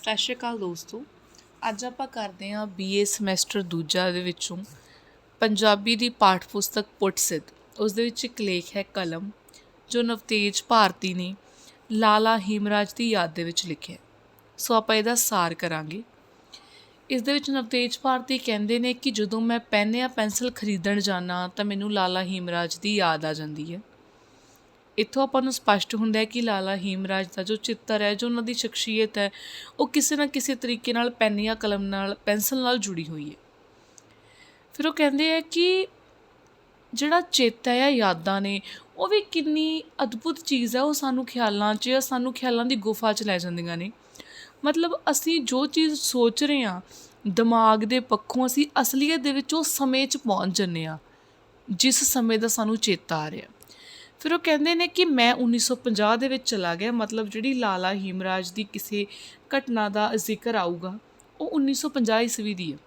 ਸਤਿ ਸ਼੍ਰੀ ਅਕਾਲ ਦੋਸਤੋ। ਅੱਜ ਆਪਾਂ ਕਰਦੇ ਹਾਂ ਬੀਏ ਸਮੈਸਟਰ ਦੂਜਾ ਦੇ ਵਿੱਚੋਂ ਪੰਜਾਬੀ ਦੀ ਪਾਠ ਪੁਸਤਕ ਪੁੱਟ ਸਿੱਧ। ਉਸ ਦੇ ਵਿੱਚ ਇੱਕ ਲੇਖ ਹੈ ਕਲਮ, ਜੋ ਨਵਤੇਜ ਭਾਰਤੀ ਨੇ ਲਾਲਾ ਹੀਮਰਾਜ ਦੀ ਯਾਦ ਦੇ ਵਿੱਚ ਲਿਖਿਆ ਸੋ ਆਪਾਂ ਇਹਦਾ ਸਾਰ ਕਰਾਂਗੇ। ਇਸ ਦੇ ਵਿੱਚ ਨਵਤੇਜ ਭਾਰਤੀ ਕਹਿੰਦੇ ਨੇ ਕਿ ਜਦੋਂ ਮੈਂ ਪੈਨ ਜਾਂ ਪੈਨਸਲ ਖਰੀਦਣ ਜਾਣਾ ਤਾਂ ਮੈਨੂੰ ਲਾਲਾ ਹੀਮਰਾਜ ਦੀ ਯਾਦ ਆ ਜਾਂਦੀ ਹੈ। ਇੱਥੋਂ ਆਪਾਂ ਨੂੰ ਸਪਸ਼ਟ ਹੁੰਦਾ ਹੈ ਕਿ ਲਾਲਾ ਹੀਮਰਾਜ ਦਾ ਜੋ ਚਿੱਤਰ ਹੈ, ਜੋ ਉਹਨਾਂ ਦੀ ਸ਼ਖਸੀਅਤ ਹੈ, ਉਹ ਕਿਸੇ ਨਾ ਕਿਸੇ ਤਰੀਕੇ ਨਾਲ ਪੈਨ ਜਾਂ ਕਲਮ ਨਾਲ, ਪੈਨਸਲ ਨਾਲ ਜੁੜੀ ਹੋਈ ਹੈ। ਫਿਰ ਉਹ ਕਹਿੰਦੇ ਆ ਕਿ ਜਿਹੜਾ ਚੇਤਾ ਹੈ ਯਾਦਾਂ ਨੇ, ਉਹ ਵੀ ਕਿੰਨੀ ਅਦਭੁਤ ਚੀਜ਼ ਹੈ, ਉਹ ਸਾਨੂੰ ਖਿਆਲਾਂ 'ਚ ਜਾਂ ਸਾਨੂੰ ਖਿਆਲਾਂ ਦੀ ਗੁਫਾ 'ਚ ਲੈ ਜਾਂਦੀਆਂ ਨੇ। ਮਤਲਬ ਅਸੀਂ ਜੋ ਚੀਜ਼ ਸੋਚ ਰਹੇ ਹਾਂ, ਦਿਮਾਗ ਦੇ ਪੱਖੋਂ ਅਸੀਂ ਅਸਲੀਅਤ ਦੇ ਵਿੱਚ ਉਹ ਸਮੇਂ 'ਚ ਪਹੁੰਚ ਜੰਨੇ ਆ ਜਿਸ ਸਮੇਂ ਦਾ ਸਾਨੂੰ ਚੇਤਾ ਆ ਰਿਹਾ। ਫਿਰ ਉਹ ਕਹਿੰਦੇ ਨੇ ਕਿ ਮੈਂ 1950 ਦੇ ਵਿੱਚ ਚਲਾ ਗਿਆ, ਮਤਲਬ ਜਿਹੜੀ ਲਾਲਾ ਹੀਮਰਾਜ ਦੀ ਕਿਸੇ ਘਟਨਾ ਦਾ ਜ਼ਿਕਰ ਆਊਗਾ, ਉਹ 1950 ਈਸਵੀ ਦੀ ਹੈ।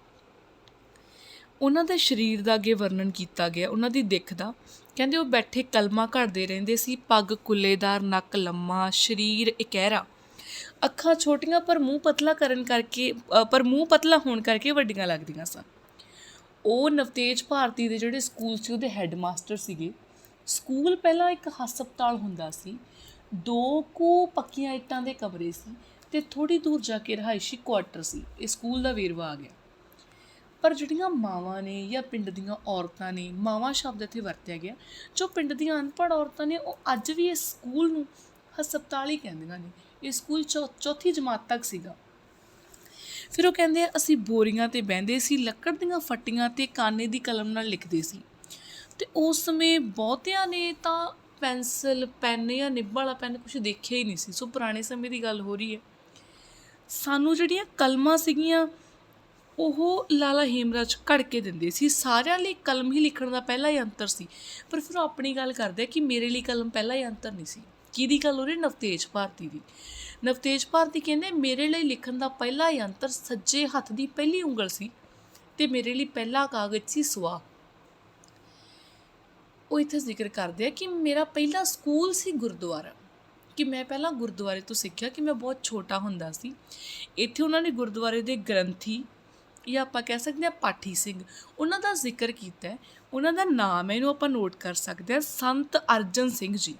ਉਹਨਾਂ ਦੇ ਸਰੀਰ ਦਾ ਅੱਗੇ ਵਰਣਨ ਕੀਤਾ ਗਿਆ, ਉਹਨਾਂ ਦੀ ਦਿੱਖ ਦਾ। ਕਹਿੰਦੇ ਉਹ ਬੈਠੇ ਕਲਮਾ ਘੜਦੇ ਰਹਿੰਦੇ ਸੀ, ਪੱਗ ਕੁੱਲੇਦਾਰ, ਨੱਕ ਲੰਮਾ, ਸਰੀਰ ਇਕਹਿਰਾ। ਅੱਖਾਂ ਛੋਟੀਆਂ ਪਰ ਮੂੰਹ ਪਤਲਾ ਕਰਨ ਕਰਕੇ ਪਰ ਮੂੰਹ ਪਤਲਾ ਹੋਣ ਕਰਕੇ ਵੱਡੀਆਂ ਲੱਗਦੀਆਂ ਸਨ। ਉਹ ਨਵਤੇਜ ਭਾਰਤੀ ਦੇ ਜਿਹੜੇ ਸਕੂਲ ਸੀ, ਉਹਦੇ ਹੈੱਡਮਾਸਟਰ ਸੀਗੇ। ਸਕੂਲ ਪਹਿਲਾਂ ਇੱਕ ਹਸਪਤਾਲ ਹੁੰਦਾ ਸੀ। ਦੋ ਕੁ ਪੱਕੀਆਂ ਇੱਟਾਂ ਦੇ ਕਮਰੇ ਸੀ ਤੇ ਥੋੜੀ ਦੂਰ ਜਾ ਕੇ ਰਹਾਇਸ਼ੀ ਕੁਆਟਰ ਸੀ। ਇਹ ਸਕੂਲ ਦਾ ਵੇਰਵਾ ਆ ਗਿਆ। ਪਰ ਜਿਹੜੀਆਂ ਮਾਵਾਂ ਨੇ ਜਾਂ ਪਿੰਡ ਦੀਆਂ ਔਰਤਾਂ ਨੇ, ਮਾਵਾਂ ਸ਼ਬਦ ਇੱਥੇ ਵਰਤਿਆ ਗਿਆ, ਜੋ ਪਿੰਡ ਦੀਆਂ ਅਨਪੜ੍ਹ ਔਰਤਾਂ ਨੇ, ਉਹ ਅੱਜ ਵੀ ਇਸ ਸਕੂਲ ਨੂੰ ਹਸਪਤਾਲ ਹੀ ਕਹਿੰਦੀਆਂ ਨੇ। ਇਹ ਸਕੂਲ ਚੌ- ਚੌਥੀ ਜਮਾਤ ਤੱਕ ਸੀਗਾ। ਫਿਰ ਉਹ ਕਹਿੰਦੇ ਅਸੀਂ ਬੋਰੀਆਂ ਤੇ ਬਹਿੰਦੇ ਸੀ, ਲੱਕੜ ਦੀਆਂ ਫੱਟੀਆਂ ਤੇ ਕਾਨੇ ਦੀ ਕਲਮ ਨਾਲ ਲਿਖਦੇ ਸੀ। ਤੇ ਉਸ ਸਮੇਂ ਬਹੁਤਿਆਂ ਨੇ ਤਾਂ ਪੈਨਸਲ, ਪੈਨ ਜਾਂ ਨਿੱਬ ਵਾਲਾ ਪੈਨ ਕੁਝ ਦੇਖਿਆ ਹੀ ਨਹੀਂ ਸੀ। ਸੋ ਪੁਰਾਣੇ ਸਮੇਂ ਦੀ ਗੱਲ ਹੋ ਰਹੀ ਹੈ। ਸਾਨੂੰ ਜਿਹੜੀਆਂ ਕਲਮਾਂ ਸੀਗੀਆਂ, ਉਹ ਲਾਲਾ ਹੇਮਰਾਜ ਘੜ ਕੇ ਦਿੰਦੇ ਸੀ। ਸਾਰਿਆਂ ਲਈ ਕਲਮ ਹੀ ਲਿਖਣ ਦਾ ਪਹਿਲਾ ਯੰਤਰ ਸੀ। ਪਰ ਫਿਰ ਉਹ ਆਪਣੀ ਗੱਲ ਕਰਦੇ ਕਿ ਮੇਰੇ ਲਈ ਕਲਮ ਪਹਿਲਾ ਯੰਤਰ ਨਹੀਂ ਸੀ। ਕਿਹਦੀ ਗੱਲ ਹੋ ਰਹੀ ਨਵਤੇਜ ਭਾਰਤੀ ਦੀ। ਨਵਤੇਜ ਭਾਰਤੀ ਕਹਿੰਦੇ, ਮੇਰੇ ਲਈ ਲਿਖਣ ਦਾ ਪਹਿਲਾ ਯੰਤਰ ਸੱਜੇ ਹੱਥ ਦੀ ਪਹਿਲੀ ਉਂਗਲ ਸੀ ਤੇ ਮੇਰੇ ਲਈ ਪਹਿਲਾ ਕਾਗਜ਼ ਸੀ ਸਵਾ ਉਹ ਇੱਥੇ ਜ਼ਿਕਰ ਕਰਦੇ ਆ ਕਿ ਮੇਰਾ ਪਹਿਲਾ ਸਕੂਲ ਸੀ ਗੁਰਦੁਆਰਾ। ਕਿ ਮੈਂ ਪਹਿਲਾਂ ਗੁਰਦੁਆਰੇ ਤੋਂ ਸਿੱਖਿਆ ਕਿ ਮੈਂ ਬਹੁਤ ਛੋਟਾ ਹੁੰਦਾ ਸੀ। ਇੱਥੇ ਉਹਨਾਂ ਨੇ ਗੁਰਦੁਆਰੇ ਦੇ ਗ੍ਰੰਥੀ ਜਾਂ ਆਪਾਂ ਕਹਿ ਸਕਦੇ ਹਾਂ ਪਾਠੀ ਸਿੰਘ, ਉਹਨਾਂ ਦਾ ਜ਼ਿਕਰ ਕੀਤਾ ਹੈ। ਉਹਨਾਂ ਦਾ ਨਾਮ ਹੈ, ਇਹਨੂੰ ਆਪਾਂ ਨੋਟ ਕਰ ਸਕਦੇ ਹਾਂ, ਸੰਤ ਅਰਜਨ ਸਿੰਘ ਜੀ।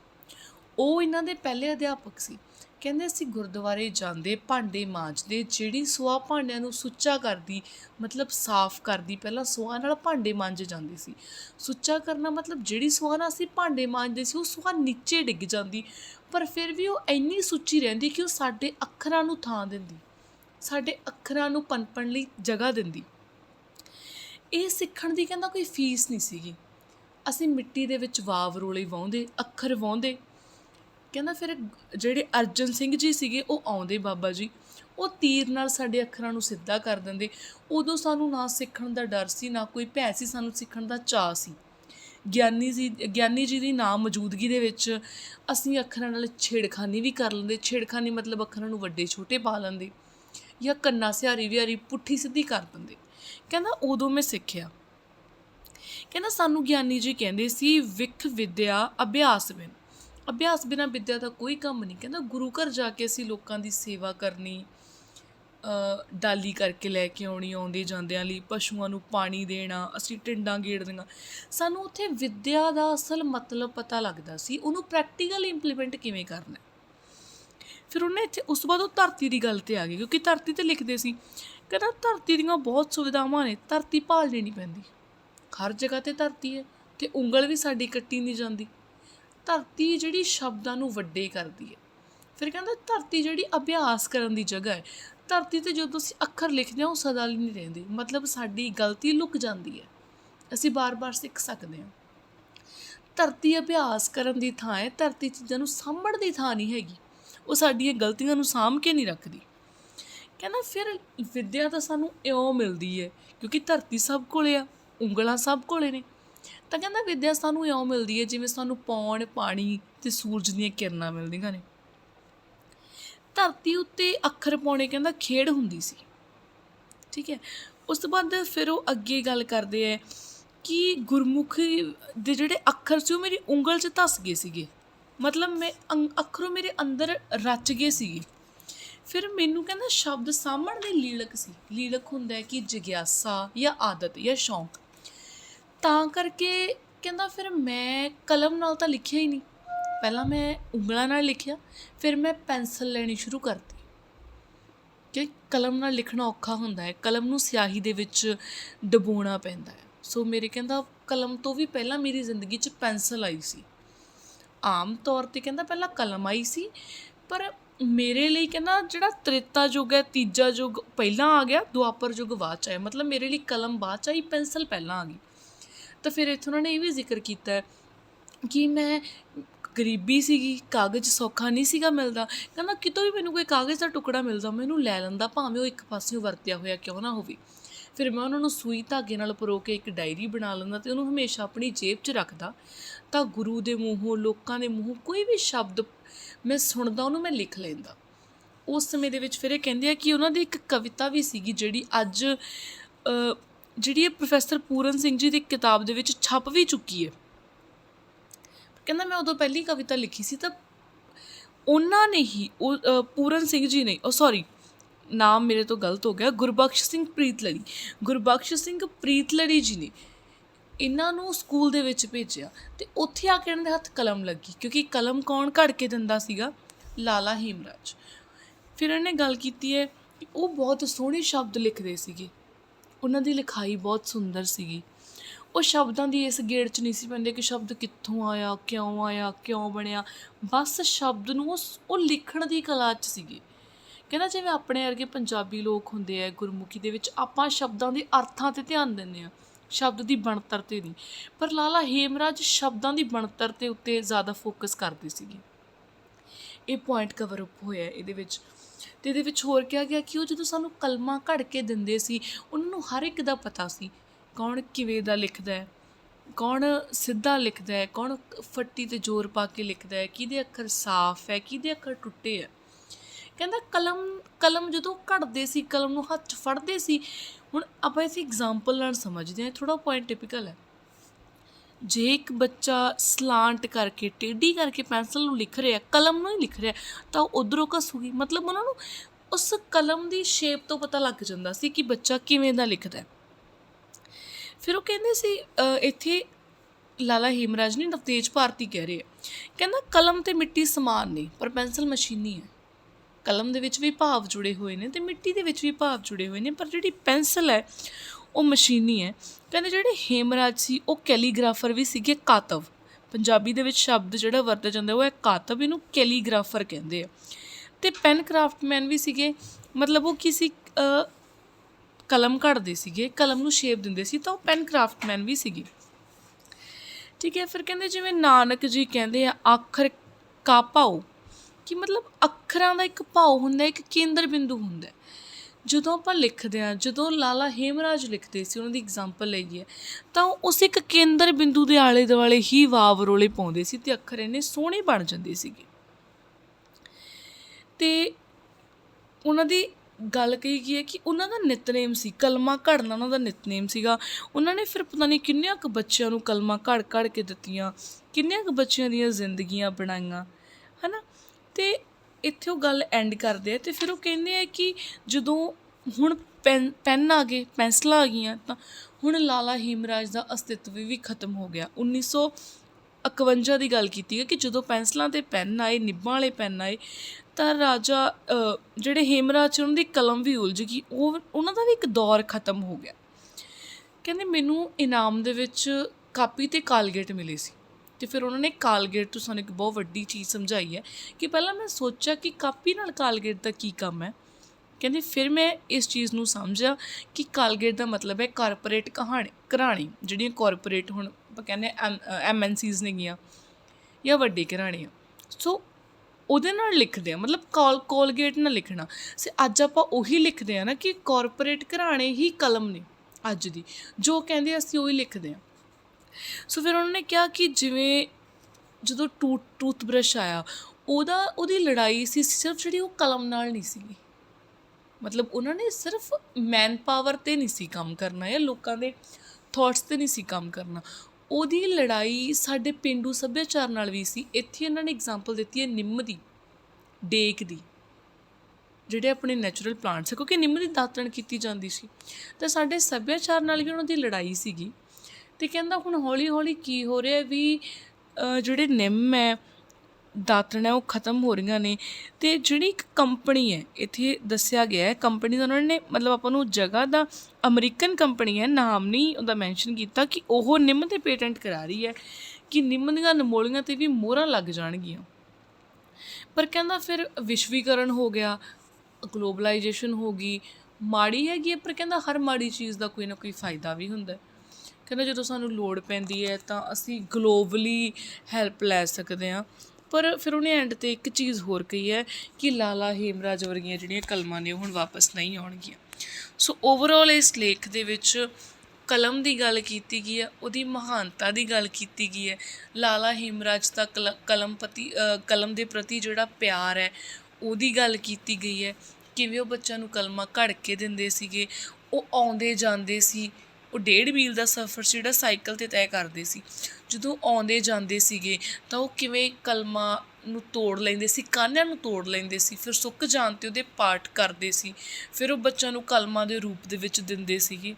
ਉਹ ਇਹਨਾਂ ਦੇ ਪਹਿਲੇ ਅਧਿਆਪਕ ਸੀ। ਕਹਿੰਦੇ ਅਸੀਂ ਗੁਰਦੁਆਰੇ ਜਾਂਦੇ, ਭਾਂਡੇ ਮਾਂਜਦੇ, ਜਿਹੜੀ ਸੁਆ ਭਾਂਡਿਆਂ ਨੂੰ ਸੁੱਚਾ ਕਰਦੀ, ਮਤਲਬ ਸਾਫ਼ ਕਰਦੀ, ਪਹਿਲਾਂ ਸੁਆ ਨਾਲ ਭਾਂਡੇ ਮਾਂਜੇ ਜਾਂਦੇ ਸੀ। ਸੁੱਚਾ ਕਰਨਾ ਮਤਲਬ ਜਿਹੜੀ ਸੁਆ ਨਾਲ ਅਸੀਂ ਭਾਂਡੇ ਮਾਂਜਦੇ ਸੀ, ਉਹ ਸੁਆ ਨੀਚੇ ਡਿੱਗ ਜਾਂਦੀ, ਪਰ ਫਿਰ ਵੀ ਉਹ ਇੰਨੀ ਸੁੱਚੀ ਰਹਿੰਦੀ ਕਿ ਉਹ ਸਾਡੇ ਅੱਖਰਾਂ ਨੂੰ ਥਾਂ ਦਿੰਦੀ, ਸਾਡੇ ਅੱਖਰਾਂ ਨੂੰ ਪਨਪਣ ਲਈ ਜਗ੍ਹਾ ਦਿੰਦੀ। ਇਹ ਸਿੱਖਣ ਦੀ ਕਹਿੰਦਾ ਕੋਈ ਫੀਸ ਨਹੀਂ ਸੀਗੀ। ਅਸੀਂ ਮਿੱਟੀ ਦੇ ਵਿੱਚ ਵਾਵ ਰੋਲੇ ਵਾਉਂਦੇ ਅੱਖਰ ਵਾਉਂਦੇ ਕਹਿੰਦਾ ਫਿਰ ਜਿਹੜੇ ਅਰਜਨ ਸਿੰਘ ਜੀ ਸੀਗੇ, ਉਹ ਆਉਂਦੇ ਬਾਬਾ ਜੀ। ਉਹ ਤੀਰ ਨਾਲ ਸਾਡੇ ਅੱਖਰਾਂ ਨੂੰ ਸਿੱਧਾ ਕਰ ਦਿੰਦੇ। ਉਦੋਂ ਸਾਨੂੰ ਨਾ ਸਿੱਖਣ ਦਾ ਡਰ ਸੀ, ਨਾ ਕੋਈ ਭੈ ਸੀ, ਸਾਨੂੰ ਸਿੱਖਣ ਦਾ ਚਾਅ ਸੀ। ਗਿਆਨੀ ਜੀ ਗਿਆਨੀ ਜੀ ਦੀ ਨਾ ਮੌਜੂਦਗੀ ਦੇ ਵਿੱਚ ਅਸੀਂ ਅੱਖਰਾਂ ਨਾਲ ਛੇੜਖਾਨੀ ਵੀ ਕਰ ਲੈਂਦੇ। ਛੇੜਖਾਨੀ ਮਤਲਬ ਅੱਖਰਾਂ ਨੂੰ ਵੱਡੇ ਛੋਟੇ ਪਾ ਲੈਂਦੇ ਜਾਂ ਕੰਨਾ ਸਿਹਾਰੀ ਵਿਹਾਰੀ ਪੁੱਠੀ ਸਿੱਧੀ ਕਰ ਦਿੰਦੇ। ਕਹਿੰਦਾ ਉਦੋਂ ਮੈਂ ਸਿੱਖਿਆ। ਕਹਿੰਦਾ ਸਾਨੂੰ ਗਿਆਨੀ ਜੀ ਕਹਿੰਦੇ ਸੀ, ਵਿਖ ਵਿਦਿਆ ਅਭਿਆਸ ਬਿਨ। ਅਭਿਆਸ ਬਿਨਾ ਵਿੱਦਿਆ ਦਾ ਕੋਈ ਕੰਮ ਨਹੀਂ। ਕਹਿੰਦਾ ਗੁਰੂ ਘਰ ਜਾ ਕੇ ਅਸੀਂ ਲੋਕਾਂ ਦੀ ਸੇਵਾ ਕਰਨੀ ਡਾਲੀ ਕਰਕੇ ਲੈ ਕੇ ਆਉਣੀ, ਆਉਂਦੇ ਜਾਂਦਿਆਂ ਲਈ ਪਸ਼ੂਆਂ ਨੂੰ ਪਾਣੀ ਦੇਣਾ, ਅਸੀਂ ਟਿੰਡਾਂ ਗੇੜਦੀਆਂ। ਸਾਨੂੰ ਉੱਥੇ ਵਿੱਦਿਆ ਦਾ ਅਸਲ ਮਤਲਬ ਪਤਾ ਲੱਗਦਾ ਸੀ। ਉਹਨੂੰ ਪ੍ਰੈਕਟੀਕਲ ਇੰਪਲੀਮੈਂਟ ਕਿਵੇਂ ਕਰਨਾ ਫਿਰ ਉਹਨੇ ਇੱਥੇ ਉਸ ਤੋਂ ਬਾਅਦ ਉਹ ਧਰਤੀ ਦੀ ਗੱਲ ਤੇ ਆ ਗਈ, ਕਿਉਂਕਿ ਧਰਤੀ ਤੇ ਲਿਖਦੇ ਸੀ। ਕਹਿੰਦਾ ਧਰਤੀ ਦੀਆਂ ਬਹੁਤ ਸੁਵਿਧਾਵਾਂ ਨੇ, ਧਰਤੀ ਭਾਲਣੀ ਨਹੀਂ ਪੈਂਦੀ। ਹਰ ਜਗ੍ਹਾ ਤੇ ਧਰਤੀ ਹੈ ਤੇ ਉਂਗਲ ਵੀ ਸਾਡੀ ਕੱਟੀ ਨਹੀਂ ਜਾਂਦੀ। ਧਰਤੀ ਜਿਹੜੀ ਸ਼ਬਦਾਂ ਨੂੰ ਵੱਡੇ ਕਰਦੀ ਹੈ। ਫਿਰ ਕਹਿੰਦਾ ਧਰਤੀ ਜਿਹੜੀ ਅਭਿਆਸ ਕਰਨ ਦੀ ਜਗ੍ਹਾ ਹੈ। ਧਰਤੀ ਤੇ ਜਦੋਂ ਅਸੀਂ ਅੱਖਰ ਲਿਖਦੇ ਹਾਂ, ਉਹ ਸਦਾ ਲਈ ਨਹੀਂ ਰਹਿੰਦੇ। ਮਤਲਬ ਸਾਡੀ ਗਲਤੀ ਲੁਕ ਜਾਂਦੀ ਹੈ। ਅਸੀਂ ਬਾਰ-ਬਾਰ ਸਿੱਖ ਸਕਦੇ ਹਾਂ। ਧਰਤੀ ਅਭਿਆਸ ਕਰਨ ਦੀ ਥਾਂ ਹੈ। ਧਰਤੀ ਚੀਜ਼ਾਂ ਨੂੰ ਸਾਂਭਣ ਦੀ ਥਾਂ ਨਹੀਂ ਹੈਗੀ। ਉਹ ਸਾਡੀਆਂ ਗਲਤੀਆਂ ਨੂੰ ਸਾਂਭ ਕੇ ਨਹੀਂ ਰੱਖਦੀ। ਕਹਿੰਦਾ ਫਿਰ ਵਿਦਿਆ ਤਾਂ ਸਾਨੂੰ ਇਉਂ ਮਿਲਦੀ ਹੈ, ਕਿਉਂਕਿ ਧਰਤੀ ਸਭ ਕੋਲੇ ਆ, ਉਂਗਲਾਂ ਸਭ ਕੋਲੇ ਨੇ। ਤਾਂ ਕਹਿੰਦਾ ਵਿੱਦਿਆ ਸਾਨੂੰ ਇਉਂ ਮਿਲਦੀ ਹੈ, ਜਿਵੇਂ ਸਾਨੂੰ ਪੌਣ, ਪਾਣੀ ਤੇ ਸੂਰਜ ਦੀਆਂ ਕਿਰਨਾਂ ਮਿਲਦੀਆਂ ਨੇ। ਧਰਤੀ ਉੱਤੇ ਅੱਖਰ ਪਾਉਣੇ ਕਹਿੰਦਾ ਖੇਡ ਹੁੰਦੀ ਸੀ। ਠੀਕ ਹੈ? ਉਸ ਤੋਂ ਬਾਅਦ ਫਿਰ ਉਹ ਅੱਗੇ ਗੱਲ ਕਰਦੇ ਐ ਕਿ ਗੁਰਮੁਖੀ ਦੇ ਜਿਹੜੇ ਅੱਖਰ ਸੀ ਉਹ ਮੇਰੀ ਉਂਗਲ 'ਚ ਧਸ ਗਏ ਸੀਗੇ। ਮਤਲਬ ਮੈਂ ਅੰਗ- ਅੱਖਰੋਂ ਮੇਰੇ ਅੰਦਰ ਰਚ ਗਏ ਸੀਗੇ। ਫਿਰ ਮੈਨੂੰ ਕਹਿੰਦਾ ਸ਼ਬਦ ਸਾਂਭਣ ਦੀ ਲੀਲਕ ਸੀ। ਲੀਲਕ ਹੁੰਦਾ ਹੈ ਕਿ ਜਿਗਿਆਸਾ ਜਾਂ ਆਦਤ ਜਾਂ ਸ਼ੌਂਕ। ਤਾਂ ਕਰਕੇ ਕਹਿੰਦਾ ਫਿਰ ਮੈਂ ਕਲਮ ਨਾਲ ਤਾਂ ਲਿਖਿਆ ਹੀ ਨਹੀਂ। ਪਹਿਲਾਂ ਮੈਂ ਉਂਗਲਾਂ ਨਾਲ ਲਿਖਿਆ, ਫਿਰ ਮੈਂ ਪੈਨਸਲ ਲੈਣੀ ਸ਼ੁਰੂ ਕਰਤੀ। ਕਿ ਕਲਮ ਨਾਲ ਲਿਖਣਾ ਔਖਾ ਹੁੰਦਾ ਹੈ, ਕਲਮ ਨੂੰ ਸਿਆਹੀ ਦੇ ਵਿੱਚ ਡਬੋਣਾ ਪੈਂਦਾ ਹੈ। ਸੋ ਮੇਰੇ ਕਹਿੰਦਾ ਕਲਮ ਤੋਂ ਵੀ ਪਹਿਲਾਂ ਮੇਰੀ ਜ਼ਿੰਦਗੀ 'ਚ ਪੈਨਸਲ ਆਈ ਸੀ। ਆਮ ਤੌਰ ਤੇ ਕਹਿੰਦਾ ਪਹਿਲਾਂ ਕਲਮ ਆਈ ਸੀ, ਪਰ ਮੇਰੇ ਲਈ ਕਹਿੰਦਾ ਜਿਹੜਾ ਤ੍ਰੇਤਾ ਯੁੱਗ ਹੈ, ਤੀਜਾ ਯੁੱਗ ਪਹਿਲਾਂ ਆ ਗਿਆ, ਦੁਆਪਰ ਯੁੱਗ ਬਾਅਦ ਚ ਆਇਆ। ਮਤਲਬ ਮੇਰੇ ਲਈ ਕਲਮ ਬਾਅਦ ਚ ਆਈ, ਪੈਨਸਲ ਪਹਿਲਾਂ ਆ ਗਈ। ਤਾਂ ਫਿਰ ਇੱਥੇ ਉਹਨਾਂ ਨੇ ਇਹ ਵੀ ਜ਼ਿਕਰ ਕੀਤਾ ਕਿ ਮੈਂ ਗਰੀਬੀ ਸੀਗੀ, ਕਾਗਜ਼ ਸੌਖਾ ਨਹੀਂ ਸੀਗਾ ਮਿਲਦਾ। ਕਹਿੰਦਾ ਕਿਤੋਂ ਵੀ ਮੈਨੂੰ ਕੋਈ ਕਾਗਜ਼ ਦਾ ਟੁਕੜਾ ਮਿਲਦਾ ਮੈਨੂੰ ਲੈ ਲੈਂਦਾ, ਭਾਵੇਂ ਉਹ ਇੱਕ ਪਾਸਿਓਂ ਵਰਤਿਆ ਹੋਇਆ ਕਿਉਂ ਨਾ ਹੋਵੇ। ਫਿਰ ਮੈਂ ਉਹਨਾਂ ਨੂੰ ਸੂਈ ਧਾਗੇ ਨਾਲ ਪਰੋ ਕੇ ਇੱਕ ਡਾਇਰੀ ਬਣਾ ਲੈਂਦਾ ਤੇ ਉਹਨੂੰ ਹਮੇਸ਼ਾ ਆਪਣੀ ਜੇਬ 'ਚ ਰੱਖਦਾ। ਤਾਂ ਗੁਰੂ ਦੇ ਮੂੰਹੋਂ, ਲੋਕਾਂ ਦੇ ਮੂੰਹੋਂ ਕੋਈ ਵੀ ਸ਼ਬਦ ਮੈਂ ਸੁਣਦਾ, ਉਹਨੂੰ ਮੈਂ ਲਿਖ ਲੈਂਦਾ। ਉਸ ਸਮੇਂ ਦੇ ਵਿੱਚ ਫਿਰ ਇਹ ਕਹਿੰਦੇ ਆ ਕਿ ਉਹਨਾਂ ਦੀ ਇੱਕ ਕਵਿਤਾ ਵੀ ਸੀਗੀ ਜਿਹੜੀ ਅੱਜ ਜਿਹੜੀ ਇਹ ਪ੍ਰੋਫੈਸਰ ਪੂਰਨ ਸਿੰਘ ਜੀ ਦੀ ਕਿਤਾਬ ਦੇ ਵਿੱਚ ਛਪ ਵੀ ਚੁੱਕੀ ਹੈ। ਕਹਿੰਦਾ ਮੈਂ ਉਦੋਂ ਪਹਿਲੀ ਕਵਿਤਾ ਲਿਖੀ ਸੀ ਤਾਂ ਉਹਨਾਂ ਨੇ ਹੀ, ਉਹ ਪੂਰਨ ਸਿੰਘ ਜੀ ਨੇ, ਉਹ ਸੌਰੀ ਨਾਮ ਮੇਰੇ ਤੋਂ ਗਲਤ ਹੋ ਗਿਆ, ਗੁਰਬਖਸ਼ ਸਿੰਘ ਪ੍ਰੀਤਲੜੀ। ਗੁਰਬਖਸ਼ ਸਿੰਘ ਪ੍ਰੀਤਲੜੀ ਜੀ ਨੇ ਇਹਨਾਂ ਨੂੰ ਸਕੂਲ ਦੇ ਵਿੱਚ ਭੇਜਿਆ ਤੇ ਉੱਥੇ ਆ ਕੇ ਇਹਨਾਂ ਦੇ ਹੱਥ ਕਲਮ ਲੱਗੀ, ਕਿਉਂਕਿ ਕਲਮ ਕੌਣ ਘੜ ਕੇ ਦਿੰਦਾ ਸੀਗਾ? ਲਾਲਾ ਹੀਮਰਾਜ। ਫਿਰ ਇਹਨੇ ਗੱਲ ਕੀਤੀ ਹੈ ਕਿ ਉਹ ਬਹੁਤ ਸੋਹਣੇ ਸ਼ਬਦ ਲਿਖਦੇ ਸੀਗੇ। ਉਹਨਾਂ ਦੀ ਲਿਖਾਈ ਬਹੁਤ ਸੁੰਦਰ ਸੀਗੀ। ਉਹ ਸ਼ਬਦਾਂ ਦੀ ਇਸ ਗੇੜ 'ਚ ਨਹੀਂ ਸੀ ਪੈਂਦੇ ਕਿ ਸ਼ਬਦ ਕਿੱਥੋਂ ਆਇਆ, ਕਿਉਂ ਆਇਆ, ਕਿਉਂ ਬਣਿਆ। ਬਸ ਸ਼ਬਦ ਨੂੰ ਉਹ ਲਿਖਣ ਦੀ ਕਲਾ 'ਚ ਸੀਗੀ। ਕਹਿੰਦਾ ਜਿਵੇਂ ਆਪਣੇ ਵਰਗੇ ਪੰਜਾਬੀ ਲੋਕ ਹੁੰਦੇ ਆ ਗੁਰਮੁਖੀ ਦੇ ਵਿੱਚ, ਆਪਾਂ ਸ਼ਬਦਾਂ ਦੇ ਅਰਥਾਂ ਤੇ ਧਿਆਨ ਦਿੰਦੇ ਆ ਸ਼ਬਦ ਦੀ ਬਣਤਰ ਤੇ ਨਹੀਂ। ਪਰ ਲਾਲਾ ਹੇਮਰਾਜ ਸ਼ਬਦਾਂ ਦੀ ਬਣਤਰ ਤੇ ਉੱਤੇ ਜ਼ਿਆਦਾ ਫੋਕਸ ਕਰਦੇ ਸੀਗੇ। ਇਹ ਪੁਆਇੰਟ ਕਵਰ ਅਪ ਹੋਇਆ ਇਹਦੇ ਵਿੱਚ। ਤੇ ਇਹਦੇ ਵਿੱਚ ਹੋਰ ਕਿਹਾ ਗਿਆ ਕਿ ਉਹ ਜਦੋਂ ਸਾਨੂੰ ਕਲਮਾਂ ਘੜ ਕੇ ਦਿੰਦੇ ਸੀ, ਉਹਨਾਂ ਨੂੰ ਹਰ ਇੱਕ ਦਾ ਪਤਾ ਸੀ, ਕੌਣ ਕਿਵੇਂ ਦਾ ਲਿਖਦਾ ਹੈ, ਕੌਣ ਸਿੱਧਾ ਲਿਖਦਾ ਹੈ, ਕੌਣ ਫੱਟੀ ਤੇ ਜ਼ੋਰ ਪਾ ਕੇ ਲਿਖਦਾ ਹੈ, ਕਿਹਦੇ ਅੱਖਰ ਸਾਫ਼ ਹੈ, ਕਿਹਦੇ ਅੱਖਰ ਟੁੱਟੇ ਹੈ। ਕਹਿੰਦਾ ਕਲਮ ਕਲਮ ਜਦੋਂ ਘੜਦੇ ਸੀ, ਕਲਮ ਨੂੰ ਹੱਥ 'ਚ ਫੜਦੇ ਸੀ, ਹੁਣ ਆਪਾਂ ਇਸ ਐਗਜ਼ਾਮਪਲ ਨਾਲ ਸਮਝਦੇ ਹਾਂ ਥੋੜਾ ਪੁਆਇੰਟ ਟਿਪੀਕਲ ਹੈ। ਜੇ ਇੱਕ ਬੱਚਾ ਸਲਾਂਟ ਕਰਕੇ, ਟੇਢੀ ਕਰਕੇ ਪੈਨਸਲ ਨੂੰ ਲਿਖ ਰਿਹਾ, ਕਲਮ ਨੂੰ ਹੀ ਲਿਖ ਰਿਹਾ, ਤਾਂ ਉਹ ਉਧਰੋਂ ਘਸੂਗੀ। ਮਤਲਬ ਉਹਨਾਂ ਨੂੰ ਉਸ ਕਲਮ ਦੀ ਸ਼ੇਪ ਤੋਂ ਪਤਾ ਲੱਗ ਜਾਂਦਾ ਸੀ ਕਿ ਬੱਚਾ ਕਿਵੇਂ ਦਾ ਲਿਖਦਾ ਹੈ। ਫਿਰ ਉਹ ਕਹਿੰਦੇ ਸੀ ਇੱਥੇ ਲਾਲਾ ਹੀਮਰਾਜ ਨੇ ਨਵਤੇਜ ਭਾਰਤੀ ਕਹਿ ਰਹੇ ਆ। ਕਹਿੰਦਾ, ਕਲਮ ਤੇ ਮਿੱਟੀ ਸਮਾਨ ਨਹੀਂ ਪਰ ਪੈਨਸਲ ਮਸ਼ੀਨੀ ਹੈ। ਕਲਮ ਦੇ ਵਿੱਚ ਵੀ ਭਾਵ ਜੁੜੇ ਹੋਏ ਨੇ ਤੇ ਮਿੱਟੀ ਦੇ ਵਿੱਚ ਵੀ ਭਾਵ ਜੁੜੇ ਹੋਏ ਨੇ, ਪਰ ਜਿਹੜੀ ਪੈਨਸਲ ਹੈ ਉਹ ਮਸ਼ੀਨੀ ਹੈ। ਕਹਿੰਦੇ ਜਿਹੜੇ ਹੇਮਰਾਜ ਸੀ, ਉਹ ਕੈਲੀਗ੍ਰਾਫਰ ਵੀ ਸੀਗੇ ਕਾਤਵ। ਪੰਜਾਬੀ ਦੇ ਵਿੱਚ ਸ਼ਬਦ ਜਿਹੜਾ ਵਰਤਿਆ ਜਾਂਦਾ ਉਹ ਹੈ ਕਾਤਵ। ਇਹਨੂੰ ਕੈਲੀਗ੍ਰਾਫਰ ਕਹਿੰਦੇ ਆ। ਤੇ ਪੈਨ ਕਰਾਫਟਮੈਨ ਵੀ ਸੀਗੇ। ਮਤਲਬ ਉਹ ਕਿਸੇ ਕਲਮ ਘੜਦੇ ਸੀਗੇ, ਕਲਮ ਨੂੰ ਸ਼ੇਪ ਦਿੰਦੇ ਸੀ, ਤਾਂ ਉਹ ਪੈਨ ਕਰਾਫਟਮੈਨ ਵੀ ਸੀਗੇ। ਠੀਕ ਹੈ, ਫਿਰ ਕਹਿੰਦੇ ਜਿਵੇਂ ਨਾਨਕ ਜੀ ਕਹਿੰਦੇ ਆ ਅੱਖਰ ਕਾ ਭਾਉ। ਕਿ ਮਤਲਬ ਅੱਖਰਾਂ ਦਾ ਇੱਕ ਭਾਉ ਹੁੰਦਾ, ਇੱਕ ਕੇਂਦਰ ਬਿੰਦੂ ਹੁੰਦਾ ਜਦੋਂ ਆਪਾਂ ਲਿਖਦੇ ਆ ਜਦੋਂ ਲਾਲਾ ਹੇਮਰਾਜ ਲਿਖਦੇ ਸੀ, ਉਹਨਾਂ ਦੀ ਐਗਜ਼ਾਮਪਲ ਹੈ ਤਾਂ ਉਸ ਇੱਕ ਕੇਂਦਰ ਬਿੰਦੂ ਦੇ ਆਲੇ ਦੁਆਲੇ ਹੀ ਵਾਵ ਰੋਲੇ ਪਾਉਂਦੇ ਸੀ ਤੇ ਅੱਖਰ ਇੰਨੇ ਸੋਹਣੇ ਬਣ ਜਾਂਦੇ ਸੀਗੇ। ਤੇ ਉਹਨਾਂ ਦੀ ਗੱਲ ਕਹੀ ਗਈ ਹੈ ਕਿ ਉਹਨਾਂ ਦਾ ਨਿਤਨੇਮ ਸੀ, ਕਲਮਾ ਘੜਨਾ ਉਹਨਾਂ ਦਾ ਨਿਤਨੇਮ ਸੀਗਾ। ਉਹਨਾਂ ਨੇ ਫਿਰ ਪਤਾ ਨਹੀਂ ਕਿੰਨਿਆਂ ਕੁ ਬੱਚਿਆਂ ਨੂੰ ਕਲਮਾ ਘੜ ਘੜ ਕੇ ਦਿੱਤੀਆਂ, ਕਿੰਨਿਆਂ ਕੁ ਬੱਚਿਆਂ ਦੀਆਂ ਜ਼ਿੰਦਗੀਆਂ ਬਣਾਈਆਂ, ਹਨਾ? ਤੇ ਇੱਥੇ ਉਹ ਗੱਲ ਐਂਡ ਕਰਦੇ ਆ ਤੇ ਫਿਰ ਉਹ ਕਹਿੰਦੇ ਆ ਕਿ ਜਦੋਂ ਹੁਣ ਪੈਨ ਪੈਨ ਆ ਗਏ, ਪੈਨਸਲਾਂ ਆ ਗਈਆਂ, ਤਾਂ ਹੁਣ ਲਾਲਾ ਹੀਮਰਾਜ ਦਾ ਅਸਤਿਤਵ ਵੀ ਖਤਮ ਹੋ ਗਿਆ। 1951 ਦੀ ਗੱਲ ਕੀਤੀ ਹੈ ਕਿ ਜਦੋਂ ਪੈਨਸਲਾਂ ਤੇ ਪੈਨ ਆਏ, ਨਿੱਬਾਂ ਵਾਲੇ ਪੈਨ ਆਏ, ਤਾਂ ਰਾਜਾ ਜਿਹੜੇ ਹੇਮਰਾਜ ਉਹਨਾਂ ਦੀ ਕਲਮ ਵੀ ਉਲਝ ਗਈ। ਉਹ, ਉਹਨਾਂ ਦਾ ਵੀ ਇੱਕ ਦੌਰ ਖਤਮ ਹੋ ਗਿਆ। ਕਹਿੰਦੇ ਮੈਨੂੰ ਇਨਾਮ ਦੇ ਵਿੱਚ ਕਾਪੀ ਤੇ ਕਾਲਗੇਟ ਮਿਲੇ ਸੀ। ਤੇ ਫਿਰ ਉਹਨਾਂ ਨੇ ਕਾਲਗੇਟ ਤੋਂ ਸਾਨੂੰ ਇੱਕ ਬਹੁਤ ਵੱਡੀ ਚੀਜ਼ ਸਮਝਾਈ ਹੈ ਕਿ ਪਹਿਲਾਂ ਮੈਂ ਸੋਚਿਆ ਕਿ ਕਾਪੀ ਨਾਲ ਕਾਲਗੇਟ ਦਾ ਕੀ ਕੰਮ ਹੈ। ਕਹਿੰਦੇ ਫਿਰ ਮੈਂ ਇਸ ਚੀਜ਼ ਨੂੰ ਸਮਝਿਆ ਕਿ ਕਾਲਗੇਟ ਦਾ ਮਤਲਬ ਹੈ ਕਾਰਪੋਰੇਟ ਕਹਾਣੀ ਘਰਾਣੇ ਜਿਹੜੀਆਂ ਕਾਰਪੋਰੇਟ ਹੁਣ ਆਪਾਂ ਕਹਿੰਦੇ ਐਮ ਐਨ ਸੀਜ਼ ਨੇਗੀਆਂ ਜਾਂ ਵੱਡੇ ਘਰਾਣੇ ਆ ਸੋ ਉਹਦੇ ਨਾਲ ਲਿਖਦੇ ਆ ਮਤਲਬ ਕਾਲ, ਕੋਲਗੇਟ ਨਾਲ ਲਿਖਣਾ। ਸੇ ਅੱਜ ਆਪਾਂ ਉਹੀ ਲਿਖਦੇ ਆ ਨਾ ਕਿ ਕਾਰਪੋਰੇਟ ਘਰਾਣੇ ਹੀ ਕਲਮ ਨੇ ਅੱਜ ਦੀ। ਜੋ ਕਹਿੰਦੇ ਅਸੀਂ ਉਹੀ ਲਿਖਦੇ ਆ ਸੋ ਫਿਰ ਉਹਨਾਂ ਨੇ ਕਿਹਾ ਕਿ ਜਿਵੇਂ ਜਦੋਂ ਟੂਥ ਟੂਥਬ੍ਰਸ਼ ਆਇਆ, ਉਹਦਾ ਉਹਦੀ ਲੜਾਈ ਸੀ, ਸਿਰਫ ਜਿਹੜੀ ਉਹ ਕਲਮ ਨਾਲ ਨਹੀਂ ਸੀਗੀ। ਮਤਲਬ ਉਹਨਾਂ ਨੇ ਸਿਰਫ ਮੈਨ ਪਾਵਰ ਤੇ ਨਹੀਂ ਸੀ ਕੰਮ ਕਰਨਾ ਜਾਂ ਲੋਕਾਂ ਦੇ ਥਾਟਸ ਤੇ ਨਹੀਂ ਸੀ ਕੰਮ ਕਰਨਾ। ਉਹਦੀ ਲੜਾਈ ਸਾਡੇ ਪਿੰਡੂ ਸੱਭਿਆਚਾਰ ਨਾਲ ਵੀ ਸੀ। ਇੱਥੇ ਇਹਨਾਂ ਨੇ ਐਗਜ਼ਾਮਪਲ ਦਿੱਤੀ ਹੈ ਨਿੰਮ ਦੀ, ਡੇਕ ਦੀ, ਜਿਹੜੇ ਆਪਣੇ ਨੈਚੁਰਲ ਪਲਾਂਟਸ ਹੈ, ਕਿਉਂਕਿ ਨਿੰਮ ਦੀ ਦਾਤਣ ਕੀਤੀ ਜਾਂਦੀ ਸੀ। ਤਾਂ ਸਾਡੇ ਸੱਭਿਆਚਾਰ ਨਾਲ ਵੀ ਉਹਨਾਂ ਦੀ ਲੜਾਈ ਸੀਗੀ। ਤੇ ਕਹਿੰਦਾ ਹੁਣ ਹੌਲੀ ਹੌਲੀ ਕੀ ਹੋ ਰਿਹਾ ਵੀ ਜਿਹੜੇ ਨਿੰਮ ਹੈ, ਦਾਤਣ ਹੈ, ਉਹ ਖਤਮ ਹੋ ਰਹੀਆਂ ਨੇ ਤੇ ਜਿਹੜੀ ਇੱਕ ਕੰਪਨੀ ਹੈ, ਇੱਥੇ ਦੱਸਿਆ ਗਿਆ ਹੈ, ਕੰਪਨੀ ਦਾ ਉਹਨਾਂ ਨੇ ਮਤਲਬ ਆਪਾਂ ਨੂੰ ਜਗ੍ਹਾ ਦਾ ਅਮਰੀਕਨ ਕੰਪਨੀ ਹੈ, ਨਾਮ ਨਹੀਂ ਉਹਦਾ ਮੈਂਸ਼ਨ ਕੀਤਾ ਕਿ ਉਹ ਨਿੰਮ ਤੇ ਪੇਟੈਂਟ ਕਰਾ ਰਹੀ ਹੈ ਕਿ ਨਿੰਮ ਦੀਆਂ ਨਮੋਲੀਆਂ ਤੇ ਵੀ ਮੋਹਰਾਂ ਲੱਗ ਜਾਣਗੀਆਂ ਪਰ ਕਹਿੰਦਾ ਫਿਰ ਵਿਸ਼ਵੀਕਰਨ ਹੋ ਗਿਆ, ਗਲੋਬਲਾਈਜੇਸ਼ਨ ਹੋ ਗਈ, ਮਾੜੀ ਹੈਗੀ ਹੈ, ਪਰ ਕਹਿੰਦਾ ਹਰ ਮਾੜੀ ਚੀਜ਼ ਦਾ ਕੋਈ ਨਾ ਕੋਈ ਫਾਇਦਾ ਵੀ ਹੁੰਦਾ ਹੈ। ਕਹਿੰਦਾ ਜਦੋਂ ਸਾਨੂੰ ਲੋੜ ਪੈਂਦੀ ਹੈ ਤਾਂ ਅਸੀਂ ਗਲੋਬਲੀ ਹੈਲਪ ਲੈ ਸਕਦੇ ਹਾਂ। ਪਰ ਫਿਰ ਉਹਨੇ ਐਂਡ ਤੇ ਇੱਕ ਚੀਜ਼ ਹੋਰ ਕਹੀ ਹੈ ਕਿ ਲਾਲਾ ਹੇਮਰਾਜ ਵਰਗੀਆਂ ਜਿਹੜੀਆਂ ਕਲਮਾਂ ਨੇ ਉਹ ਹੁਣ ਵਾਪਸ ਨਹੀਂ ਆਉਣਗੀਆਂ। ਸੋ ਓਵਰਆਲ ਇਸ ਲੇਖ ਦੇ ਵਿੱਚ ਕਲਮ ਦੀ ਗੱਲ ਕੀਤੀ ਗਈ ਹੈ, ਉਹਦੀ ਮਹਾਨਤਾ ਦੀ ਗੱਲ ਕੀਤੀ ਗਈ ਹੈ। ਲਾਲਾ ਹੇਮਰਾਜ ਦਾ ਕਲ- ਕਲਮ ਪ੍ਰਤੀ ਕਲਮ ਦੇ ਪ੍ਰਤੀ ਜਿਹੜਾ ਪਿਆਰ ਹੈ, ਉਹਦੀ ਗੱਲ ਕੀਤੀ ਗਈ ਹੈ। ਕਿਵੇਂ ਉਹ ਬੱਚਿਆਂ ਨੂੰ ਕਲਮਾਂ ਘੜ ਕੇ ਦਿੰਦੇ ਸੀਗੇ, ਉਹ ਆਉਂਦੇ ਜਾਂਦੇ ਸੀ ਉਹ ਡੇਢ ਮੀਲ ਦਾ ਸਫ਼ਰ ਸੀ, ਜਿਹੜਾ ਸਾਈਕਲ ਤੇ ਤੈਅ ਕਰਦੇ ਸੀ। ਜਦੋਂ ਆਉਂਦੇ ਜਾਂਦੇ ਸੀਗੇ, ਤਾਂ ਉਹ ਕਿਵੇਂ ਕਲਮਾਂ ਨੂੰ ਤੋੜ ਲੈਂਦੇ ਸੀ, ਕਾਨਿਆਂ ਨੂੰ ਤੋੜ ਲੈਂਦੇ ਸੀ, ਫਿਰ ਸੁੱਕ ਜਾਣ ਤੇ ਉਹਦੇ ਪਾਠ ਕਰਦੇ ਸੀ, ਫਿਰ ਉਹ ਬੱਚਿਆਂ ਨੂੰ ਕਲਮਾਂ ਦੇ ਰੂਪ ਦੇ ਵਿੱਚ ਦਿੰਦੇ ਸੀਗੇ।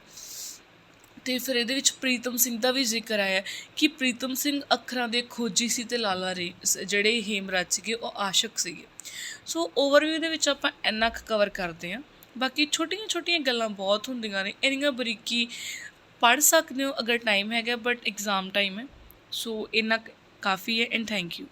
ਤੇ ਫਿਰ ਇਹਦੇ ਵਿੱਚ ਪ੍ਰੀਤਮ ਸਿੰਘ ਦਾ ਵੀ ਜ਼ਿਕਰ ਆਇਆ ਕਿ ਪ੍ਰੀਤਮ ਸਿੰਘ ਅੱਖਰਾਂ ਦੇ ਖੋਜੀ ਸੀ ਤੇ ਲਾਲਾ ਰੇ ਜਿਹੜੇ ਹੇਮਰਾਜ ਸੀਗੇ, ਉਹ ਆਸ਼ਕ ਸੀਗੇ। ਸੋ ਓਵਰਵਿਊ ਦੇ ਵਿੱਚ ਆਪਾਂ ਇੰਨਾ ਕੁ ਕਵਰ ਕਰਦੇ ਹਾਂ। ਬਾਕੀ ਛੋਟੀਆਂ ਛੋਟੀਆਂ ਗੱਲਾਂ ਬਹੁਤ ਹੁੰਦੀਆਂ ਨੇ, ਇੰਨੀਆਂ ਬਰੀਕੀ ਪੜ੍ਹ ਸਕਦੇ ਹੋ ਅਗਰ ਟਾਈਮ ਹੈਗਾ ਬਟ ਐਗਜ਼ਾਮ ਟਾਈਮ ਹੈ। ਸੋ ਇੰਨਾ ਕਾਫੀ ਹੈ ਐਂਡ ਥੈਂਕ ਯੂ